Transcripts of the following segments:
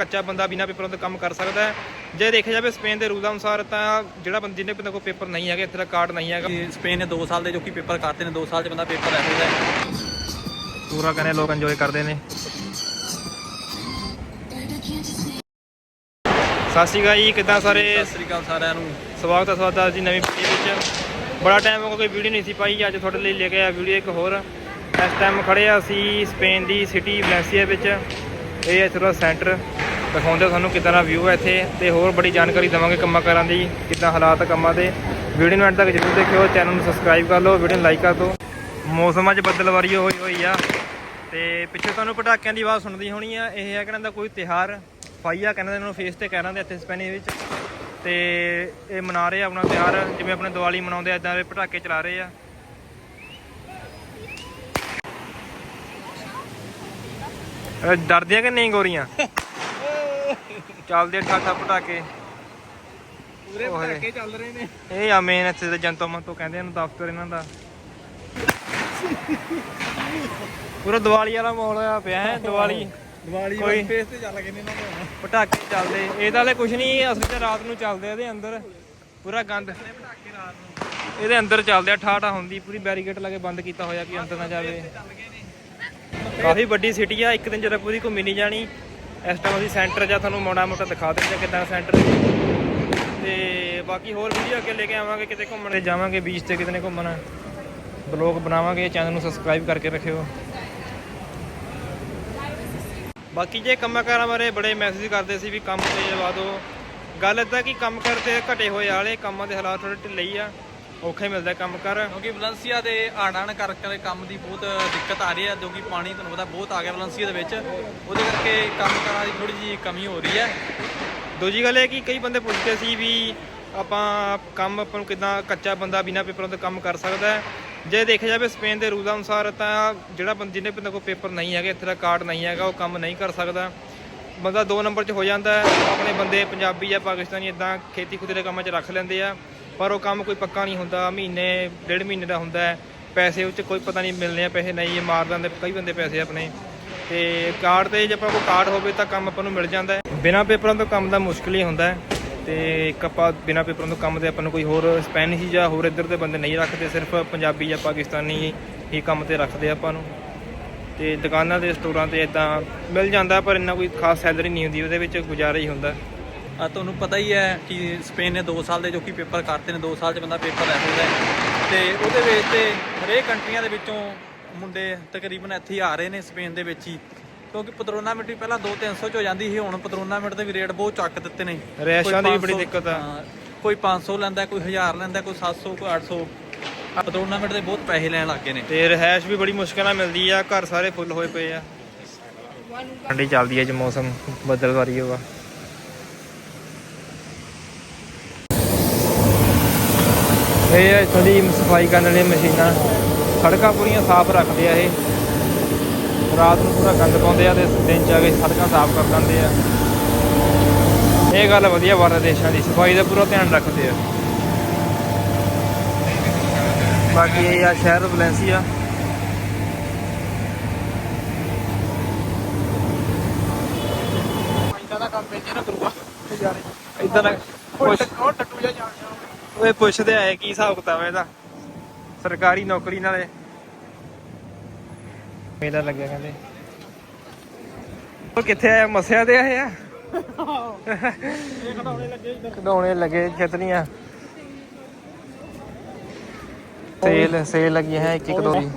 ਕੱਚਾ ਬੰਦਾ ਬਿਨਾਂ ਪੇਪਰਾਂ ਤੋਂ ਕੰਮ ਕਰ ਸਕਦਾ ਹੈ। ਜੇ ਦੇਖਿਆ ਜਾਵੇ ਸਪੇਨ ਦੇ ਰੂਲ ਅਨੁਸਾਰ ਤਾਂ ਜਿਹੜਾ ਬੰਦੇ ਜਿਹਨੇ ਬੰਦੇ ਕੋਲ ਪੇਪਰ ਨਹੀਂ ਹੈਗਾ ਇੱਥੇ ਦਾ ਕਾਰਡ ਨਹੀਂ ਹੈਗਾ। ਸਪੇਨ ਨੇ 2 ਸਾਲ ਦੇ ਜੋ ਕਿ ਪੇਪਰ ਕਰਤੇ ਨੇ 2 ਸਾਲ ਚ ਬੰਦਾ ਪੇਪਰ ਲੈ ਸਕਦਾ ਹੈ। ਪੂਰਾ ਕਹਿੰਦੇ ਲੋਕ ਇੰਜੋਏ ਕਰਦੇ ਨੇ। ਸਤਿ ਸ਼੍ਰੀ ਅਕਾਲ ਜੀ ਕਿੱਦਾਂ ਸਾਰੇ? ਸਤਿ ਸ੍ਰੀ ਅਕਾਲ ਸਾਰਿਆਂ ਨੂੰ। ਸਵਾਗਤ ਹੈ ਤੁਹਾਡਾ ਦੀ ਨਵੀਂ ਵੀਡੀਓ ਵਿੱਚ। ਬੜਾ ਟਾਈਮ ਹੋ ਗਿਆ ਕੋਈ ਵੀਡੀਓ ਨਹੀਂ ਸੀ ਪਾਈ ਅੱਜ ਤੁਹਾਡੇ ਲਈ ਲੈ ਕੇ ਆਇਆ ਵੀਡੀਓ ਇੱਕ ਹੋਰ। ਇਸ ਟਾਈਮ ਖੜੇ ਆ ਅਸੀਂ ਸਪੇਨ ਦੀ ਸਿਟੀ ਵੈਲੈਂਸੀਆ ਵਿੱਚ। ਇਹ ਹੈ ਥੋੜਾ ਸੈਂਟਰ। ਦਿਖਾਉਂਦੇ ਤੁਹਾਨੂੰ ਕਿੱਦਾਂ ਦਾ ਵਿਊ ਹੈ ਇੱਥੇ ਤੇ ਹੋਰ ਬੜੀ ਜਾਣਕਾਰੀ ਦੇਵਾਂਗੇ ਕੰਮਾਂ ਕਾਰਾਂ ਦੀ, ਕਿੱਦਾਂ ਹਾਲਾਤ ਆ ਕੰਮਾਂ ਦੇ। ਵੀਡੀਓ ਨੂੰ ਐਂਡ ਤੱਕ ਜ਼ਰੂਰ ਦੇਖਿਓ ਚੈਨਲ ਨੂੰ ਸਬਸਕ੍ਰਾਈਬ ਕਰ ਲਓ ਵੀਡੀਓ ਨੂੰ ਲਾਈਕ ਕਰ ਦਿਓ। ਮੌਸਮ ਅੱਜ ਬੱਦਲਵਾਰੀ ਹੋਈ ਹੋਈ ਆ ਤੇ ਪਿੱਛੇ ਤੁਹਾਨੂੰ ਪਟਾਕਿਆਂ ਦੀ ਆਵਾਜ਼ ਸੁਣਦੀ ਹੋਣੀ ਆ। ਇਹ ਹੈ ਕਹਿੰਦਾ ਕੋਈ ਤਿਹਾਰ ਫਾਈਆ ਕਹਿੰਦੇ ਇਹਨਾਂ ਨੂੰ ਫੇਸ ਤੇ ਕਹਿ ਰਹੇ ਇੱਥੇ ਸਪੈਨਿਸ਼ ਵਿੱਚ। ਤੇ ਇਹ ਮਨਾ ਰਹੇ ਆ ਆਪਣਾ ਤਿਉਹਾਰ, ਜਿਵੇਂ ਆਪਣੇ ਦੀਵਾਲੀ ਮਨਾਉਂਦੇ ਆ ਇਦਾਂ ਦੇ ਪਟਾਕੇ ਚਲਾ ਰਹੇ ਆ। ਡਰਦੀਆਂ ਕਿ ਨਹੀਂ ਗੋਰੀਆਂ? ਚੱਲਦੇ ਠਾਠਾ ਪਟਾਕੇ। ਪੂਰੇ। ਪਟਾਕੇ ਚੱਲ ਰਹੇ ਨੇ। ਇਹ ਆ ਮੇਨ ਇੱਥੇ ਦੇ ਜਨਤੋ ਮੰਤੋ ਕਹਿੰਦੇ ਇਹਨੂੰ ਦਫ਼ਤਰ ਇਹਨਾਂ ਦਾ। ਪੂਰਾ ਦੀਵਾਲੀ ਵਾਲਾ ਮਾਹੌਲ ਹੋਇਆ ਪਿਆ ਹੈ ਦੀਵਾਲੀ। ਦੀਵਾਲੀ ਕੋਈ- ਫੇਸ ਤੇ ਚੱਲ ਗਏ ਨੇ ਇਹਨਾਂ ਦੇ ਪਟਾਕੇ ਚੱਲਦੇ। ਇਹਦੇ ਵਾਲੇ ਕੁਝ ਨਹੀਂ ਅਸਲ 'ਚ ਰਾਤ ਨੂੰ ਚੱਲਦੇ ਇਹਦੇ ਅੰਦਰ। ਪੂਰਾ ਗੰਦ। ਪਟਾਕੇ ਰਾਤ ਨੂੰ। ਇਹਦੇ ਅੰਦਰ ਚੱਲਦੇ ਆ ਠਾਠਾ ਹੁੰਦੀ ਪੂਰੀ ਬੈਰੀਕੇਡ ਲਾ ਕੇ ਬੰਦ ਕੀਤਾ ਹੋਇਆ ਕਿ ਅੰਦਰ ਨਾ ਜਾਵੇ। ਕਾਫੀ ਵੱਡੀ ਸਿਟੀ ਆ ਇੱਕ ਦਿਨ ਜਦੋਂ ਪੂਰੀ ਘੁੰਮੀ ਨਹੀਂ ਜਾਣੀ। ਇਸ ਟਾਈਮ ਅਸੀਂ ਸੈਂਟਰ ਜਾਂ ਤੁਹਾਨੂੰ ਮੋੜਾ ਮੋਟਾ ਦਿਖਾ ਦਿੰਦੇ ਆ ਕਿੱਦਾਂ ਸੈਂਟਰ ਤੇ ਬਾਕੀ ਹੋਰ ਵੀਡੀਓ ਅੱਗੇ ਲੈ ਕੇ ਆਵਾਂਗੇ, ਕਿਤੇ ਘੁੰਮਣ ਤੇ ਜਾਵਾਂਗੇ ਬੀਚ ਤੇ ਕਿਤੇ ਨੇ ਘੁੰਮਣਾ। ਬਲੌਗ ਬਣਾਵਾਂਗੇ ਚੈਨਲ ਨੂੰ ਸਬਸਕ੍ਰਾਈਬ ਕਰਕੇ ਰੱਖਿਓ। ਬਾਕੀ ਜੇ ਕੰਮਾਂ ਕਾਰਾਂ ਬਾਰੇ ਬੜੇ ਮੈਸੇਜ ਕਰਦੇ ਸੀ ਵੀ ਕੰਮ ਤੇ ਲਵਾ ਦਿਓ। ਗੱਲ ਇਦਾਂ ਕਿ ਕੰਮ ਕਰਦੇ ਘਟੇ ਹੋਏ ਵਾਲੇ, ਕੰਮਾਂ ਦੇ ਹਾਲਾਤ ਥੋੜੇ ਢਿੱਲੇ ਹੀ ਆ। ਔਖਾ ਹੀ ਮਿਲਦਾ ਕੰਮ ਕਰ। ਕਿਉਂਕਿ ਵਲੰਸੀਆ ਦੇ ਆੜਾਣ ਕਰਕੇ ਕੰਮ ਦੀ ਬਹੁਤ ਦਿੱਕਤ ਆ ਰਹੀ ਹੈ ਜੋ ਕਿ ਪਾਣੀ ਤੁਹਾਨੂੰ ਪਤਾ ਬਹੁਤ ਆ ਗਿਆ ਵਲੰਸੀਆ ਦੇ ਵਿੱਚ। ਉਹਦੇ ਕਰਕੇ ਕੰਮ ਕਰਾਂ ਦੀ ਥੋੜੀ ਜਿਹੀ ਕਮੀ ਹੋ ਰਹੀ ਹੈ। ਦੂਜੀ ਗੱਲ ਇਹ ਕਿ ਕਈ ਬੰਦੇ ਪੁੱਛਦੇ ਸੀ ਵੀ ਆਪਾਂ ਕੰਮ ਆਪਾਂ ਨੂੰ ਕਿਦਾਂ ਕੱਚਾ ਬੰਦਾ ਬਿਨਾਂ ਪੇਪਰਾਂ ਤੋਂ ਕੰਮ ਕਰ ਸਕਦਾ ਹੈ। ਜੇ ਦੇਖਿਆ ਜਾਵੇ ਸਪੇਨ ਦੇ ਰੂਲ ਅਨੁਸਾਰ ਤਾਂ ਜਿਹੜਾ ਬੰਦੇ ਜਿਹਨੇ ਬੰਦੇ ਕੋਲ ਪੇਪਰ ਨਹੀਂ ਹੈਗਾ ਇੱਥੇ ਦਾ ਕਾਰਡ ਨਹੀਂ ਹੈਗਾ ਉਹ ਕੰਮ ਨਹੀਂ ਕਰ ਸਕਦਾ। ਬੰਦਾ 2 ਨੰਬਰ 'ਚ ਹੋ ਜਾਂਦਾ ਆਪਣੇ ਬੰਦੇ ਪੰਜਾਬੀ ਜਾਂ ਪਾਕਿਸਤਾਨੀ ਇਦਾਂ ਖੇਤੀ ਖੁਦੀ ਦੇ ਕੰਮਾਂ 'ਚ ਰੱਖ ਲੈਂਦੇ ਆ। ਪਰ ਉਹ ਕੰਮ ਕੋਈ ਪੱਕਾ ਨਹੀਂ ਹੁੰਦਾ, ਮਹੀਨੇ, ਡੇਢ ਮਹੀਨੇ ਦਾ ਹੁੰਦਾ ਹੈ। ਪੈਸੇ ਉਹ ਕੋਈ ਪਤਾ ਨਹੀਂ ਮਿਲਨੇ ਆ, ਪੈਸੇ ਨਹੀਂ, ਇਹ ਮਾਰ ਦਿੰਦੇ, ਕਈ ਬੰਦੇ ਪੈਸੇ ਆਪਣੇ। ਤੇ ਕਾਰਡ ਤੇ ਜੇ ਆਪਾਂ ਕੋਲ ਕਾਰਡ ਹੋਵੇ ਤਾਂ ਕੰਮ ਆਪਾਂ ਨੂੰ ਮਿਲ ਜਾਂਦਾ ਹੈ। ਬਿਨਾਂ ਪੇਪਰਾਂ ਤੋਂ ਕੰਮ ਦਾ ਮੁਸ਼ਕਲ ਹੀ ਹੁੰਦਾ ਹੈ। ਤੇ ਇੱਕ ਆਪਾਂ ਬਿਨਾਂ ਪੇਪਰਾਂ ਤੋਂ ਕੰਮ ਦੇ ਆਪਾਂ ਨੂੰ ਕੋਈ ਹੋਰ ਸਪੈਨਿਸ਼ ਜਾਂ ਹੋਰ ਇੱਧਰ ਦੇ ਬੰਦੇ ਨਹੀਂ ਰੱਖਦੇ, ਸਿਰਫ ਪੰਜਾਬੀ ਜਾਂ ਪਾਕਿਸਤਾਨੀ ਹੀ ਕੰਮ ਤੇ ਰੱਖਦੇ ਆਪਾਂ ਨੂੰ। ਤੇ ਦੁਕਾਨਾਂ ਦੇ ਸਟੋਰਾਂ ਤੇ ਇਦਾਂ ਮਿਲ ਜਾਂਦਾ, ਪਰ ਇੰਨਾ ਕੋਈ ਖਾਸ ਸੈਲਰੀ ਨਹੀਂ ਹੁੰਦੀ, ਉਹਦੇ ਵਿੱਚ ਗੁਜ਼ਾਰਾ ਹੀ ਹੁੰਦਾ। ਤੁਹਾਨੂੰ ਪਤਾ ਹੀ ਹੈ ਕਿ ਸਪੇਨ ਨੇ 2 ਸਾਲ ਦੇ ਜੋ ਕਿ ਪੇਪਰ ਕਰਤੇ ਨੇ 2 ਸਾਲ 'ਚ ਬੰਦਾ ਪੇਪਰ ਲੈ ਸਕਦਾ ਤੇ ਉਹਦੇ ਵਿੱਚ ਤੇ ਹਰੇਕ ਕੰਟਰੀਆਂ ਦੇ ਵਿੱਚੋਂ ਮੁੰਡੇ ਤਕਰੀਬਨ ਇੱਥੇ ਆ ਰਹੇ ਨੇ ਸਪੇਨ ਦੇ ਵਿੱਚ ਹੀ। ਕਿਉਂਕਿ ਪਤਰੋਨਾ ਮਿੰਟ ਪਹਿਲਾਂ 2-300 ਚ ਹੋ ਜਾਂਦੀ ਸੀ ਹੁਣ ਪਤਰੋਨਾ ਮਿੰਟ ਦੇ ਵੀ ਰੇਟ ਬਹੁਤ ਚੱਕ ਦਿੱਤੇ ਨੇ। ਰੈਸ਼ਾਂ ਦੀ ਬੜੀ ਦਿੱਕਤ ਆ। ਕੋਈ 500 ਲੈਂਦਾ ਕੋਈ 1000 ਲੈਂਦਾ ਕੋਈ 700 ਕੋਈ 800 ਪਤਰੋਨਾ ਮਿੰਟ ਦੇ ਬਹੁਤ ਪੈਸੇ ਲੈਣ ਲੱਗੇ ਨੇ। ਤੇ ਰਹਿਸ਼ ਵੀ ਬੜੀ ਮੁਸ਼ਕਲ ਨਾਲ ਮਿਲਦੀ ਆ ਘਰ ਸਾਰੇ ਫੁੱਲ ਹੋਏ ਪਏ ਆ। ਠੰਡੀ ਚੱਲਦੀ ਹੈ ਜੇ ਮੌਸਮ ਬਦਲਵਾਰੀ ਹੋਗਾ ਇਹ ਹੈ ਇੱਥੋਂ ਦੀ ਸਫ਼ਾਈ ਕਰਨ ਵਾਲੀਆਂ ਮਸ਼ੀਨਾਂ। ਸੜਕਾਂ ਪੂਰੀਆਂ ਸਾਫ਼ ਰੱਖਦੇ ਆ ਇਹ। ਰਾਤ ਨੂੰ ਪੂਰਾ ਗੰਦ ਪਾਉਂਦੇ ਆ ਤੇ ਦਿਨ ਚ ਆ ਕੇ ਸੜਕਾਂ ਸਾਫ਼ ਕਰ ਦਿੰਦੇ ਆ। ਇਹ ਗੱਲ ਵਧੀਆ ਬਾਹਰ ਦੇਸ਼ਾਂ ਦੀ ਸਫ਼ਾਈ ਦਾ ਪੂਰਾ ਧਿਆਨ ਰੱਖਦੇ ਆ। ਬਾਕੀ ਇਹ ਆ ਸ਼ਹਿਰ ਵੈਲੈਂਸੀਆ। ਇਦਾਂ ਦਾ ਕੰਮ ਪੇਜੇ ਨਾ ਕਰੂਗਾ। ਇਦਾਂ ਪੁੱਛ ਉਹ ਟੱਟੂ ਜਾ ਜਾ ਓਏ ਪੁੱਛਦੇ ਆਏ ਕੀ ਹਿਸਾਬ ਕਿਤਾਬ ਇਹਦਾ? ਸਰਕਾਰੀ ਨੌਕਰੀ ਨਾਲੇ। ਮੇਲਾ ਲੱਗਿਆ ਕਹਿੰਦੇ। ਉਹ ਕਿੱਥੇ ਆਇਆ? ਮਸਿਆ ਤੇ ਆਏ ਆ ਇਹ ਖਡਾਉਣੇ ਲੱਗੇ ਇਧਰ ਖਡਾਉਣੇ ਲੱਗੇ ਛਤਰੀਆਂ ਸੇਲ ਸੇਲ ਲੱਗੀ ਹੈ ਇੱਕ ਇੱਕ ਦੋ। ਦੀ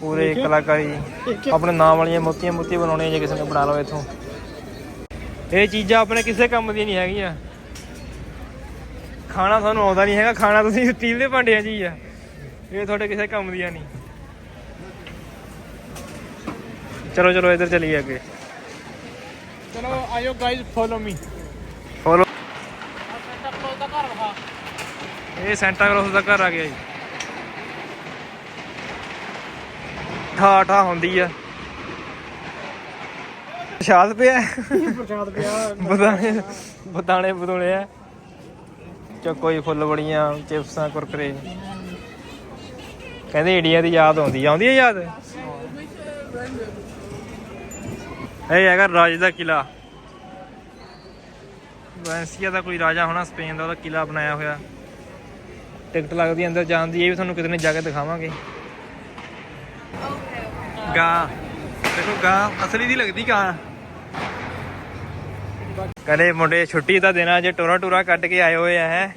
ਪੂਰੇ ਕਲਾਕਾਰੀ। ਆਪਣੇ ਨਾਮ ਵਾਲੀਆਂ ਮੋਤੀਆਂ ਮੋਤੀ ਬਣਾਉਣੀਆਂ ਜੇ ਕਿਸੇ ਨੇ ਬਣਾ ਲਓ ਇਥੋਂ। ਇਹ ਚੀਜ਼ਾਂ ਆਪਣੇ ਕਿਸੇ ਕੰਮ ਦੀਆਂ ਨਹੀਂ ਹੈਗੀਆਂ। ਖਾਣਾ ਤੁਹਾਨੂੰ ਆਉਂਦਾ ਨਹੀਂ ਹੈਗਾ ਖਾਣਾ ਤੁਸੀਂ ਸਟੀਲ ਦੇ ਭਾਂਡਿਆਂ 'ਚ ਹੀ ਆ। ਇਹ ਤੁਹਾਡੇ ਕਿਸੇ ਕੰਮ ਦੀਆਂ ਨਹੀਂ। ਚਲੋ ਚਲੋ ਇੱਧਰ ਚਲੀਏ ਅੱਗੇ। ਚਲੋ ਆਇਓ ਗਾਇਜ਼ ਫੋਲੋ ਮੀ ਫੋਲੋ ਇਹ ਸੈਂਟਾ ਕਲੌਸ ਦਾ ਘਰ ਆ ਗਿਆ ਜੀ। ਠਾ ਠਾ ਹੁੰਦੀ ਆ। ਪ੍ਰਸ਼ਾਦ ਪਿਆ? ਪ੍ਰਸ਼ਾਦ ਪਿਆ। ਬਦਾਣੇ ਬਦਾਣੇ ਬਦੂਣੇ ਆ। ਹੀ ਫੁੱਲ ਬੜੀਆਂ ਚਿਪਸਾਂ ਕੁਰਕਰੇ। ਕਹਿੰਦੇ ਇੰਡੀਆ ਦੀ ਯਾਦ ਆਉਂਦੀ। ਆਉਂਦੀ ਹੈ ਯਾਦ? ਇਹ ਹੈਗਾ ਰਾਜ ਦਾ ਕਿਲਾ ਵੈਂਸੀਆ ਦਾ ਕੋਈ ਰਾਜਾ ਹੋਣਾ ਸਪੇਨ ਦਾ ਉਹਦਾ ਕਿਲਾ ਬਣਾਇਆ ਹੋਇਆ। ਟਿਕਟ ਲੱਗਦੀ ਅੰਦਰ ਜਾਣ ਦੀ ਇਹ ਵੀ ਤੁਹਾਨੂੰ ਕਿਤੇ ਨੇ ਜਾ ਕੇ ਦਿਖਾਵਾਂਗੇ ਗਾਂ। ਦੇਖੋ ਗਾਂ ਅਸਲੀ ਦੀ ਲੱਗਦੀ ਗਾਂ। ਕਹਿੰਦੇ ਮੁੰਡੇ ਛੁੱਟੀ ਦਾ ਦਿਨ ਆ ਜੇ ਟੋਰਾ ਟੂਰਾ ਕੱਟ ਕੇ ਆਏ ਹੋਏ ਆ ਹੈ।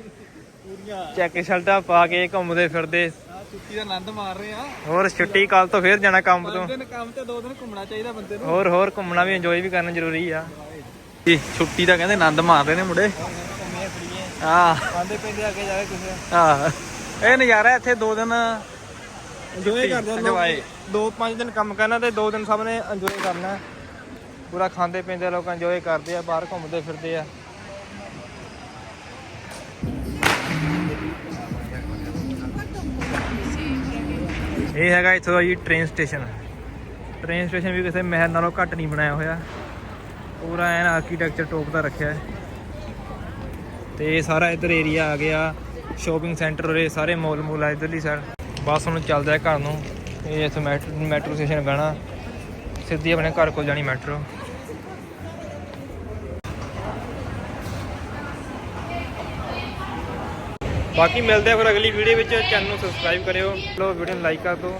ਚੈੱਕ ਸ਼ਰਟਾਂ ਪਾ ਕੇ ਘੁੰਮਦੇ ਫਿਰਦੇ। ਛੁੱਟੀ ਦਾ ਆਨੰਦ ਮਾਰ ਰਹੇ ਆ। ਹੋਰ ਛੁੱਟੀ ਕੱਲ ਤੋਂ ਫੇਰ ਜਾਣਾ ਕੰਮ ਤੋਂ। ਦਿਨ ਕੰਮ ਤੇ ਦੋ ਦਿਨ ਘੁੰਮਣਾ ਚਾਹੀਦਾ ਬੰਦੇ ਨੂੰ। ਹੋਰ ਹੋਰ ਘੁੰਮਣਾ ਵੀ ਇੰਜੋਏ ਵੀ ਕਰਨਾ ਜ਼ਰੂਰੀ ਆ। ਜੀ ਛੁੱਟੀ ਦਾ ਕਹਿੰਦੇ ਆਨੰਦ ਮਾਰ ਰਹੇ ਨੇ ਮੁੰਡੇ। ਆ ਖਾਂਦੇ ਪੀਂਦੇ ਅੱਗੇ ਜਾ ਕੇ ਕੁਛ ਆ ਇਹ ਨਜ਼ਾਰਾ ਇੱਥੇ ਦੋ ਦਿਨ ਇੰਜੋਏ ਕਰਦੇ। ਲੋਕ। ਦੋ ਪੰਜ ਦਿਨ ਕੰਮ ਕਰਨਾ ਤੇ ਦੋ ਦਿਨ ਸਭ ਨੇ ਇੰਜੋਏ ਕਰਨਾ। ਪੂਰਾ ਖਾਂਦੇ ਪੀਂਦੇ ਲੋਕ ਇੰਜੋਏ ਕਰਦੇ ਆ, ਬਾਹਰ ਘੁੰਮਦੇ ਫਿਰਦੇ ਆ। ਇਹ ਹੈਗਾ ਇੱਥੋਂ ਦਾ ਜੀ ਟ੍ਰੇਨ ਸਟੇਸ਼ਨ ਟ੍ਰੇਨ ਸਟੇਸ਼ਨ ਵੀ ਕਿਸੇ ਮਹਿਲ ਨਾਲੋਂ ਘੱਟ ਨਹੀਂ ਬਣਾਇਆ ਹੋਇਆ। ਪੂਰਾ ਐਨ ਆਰਕੀਟੈਕਚਰ ਟੋਪ ਦਾ ਰੱਖਿਆ ਹੈ। ਤੇ ਸਾਰਾ ਇੱਧਰ ਏਰੀਆ ਆ ਗਿਆ। ਸ਼ੋਪਿੰਗ ਸੈਂਟਰ ਉਰੇ ਸਾਰੇ ਮੋਲ ਮੂਲ ਆ ਇੱਧਰਲੀ ਸਾਈਡ ਬਸ ਹੁਣ ਚੱਲਦਾ ਹੈ ਘਰ ਨੂੰ। ਇਹ ਇੱਥੇ ਮੈਟਰੋ ਸਟੇਸ਼ਨ ਬਹਿਣਾ। ਸਿੱਧੀ ਆਪਣੇ ਘਰ ਕੋਲ ਜਾਣੀ ਮੈਟਰੋ ਬਾਕੀ ਮਿਲਦੇ ਆ ਫਿਰ ਅਗਲੀ ਵੀਡੀਓ ਵਿੱਚ। ਚੈਨਲ ਨੂੰ ਸਬਸਕ੍ਰਾਈਬ ਕਰਿਓ। ਲੋ ਵੀਡੀਓ ਨੂੰ ਲਾਈਕ ਕਰ ਦਿਓ।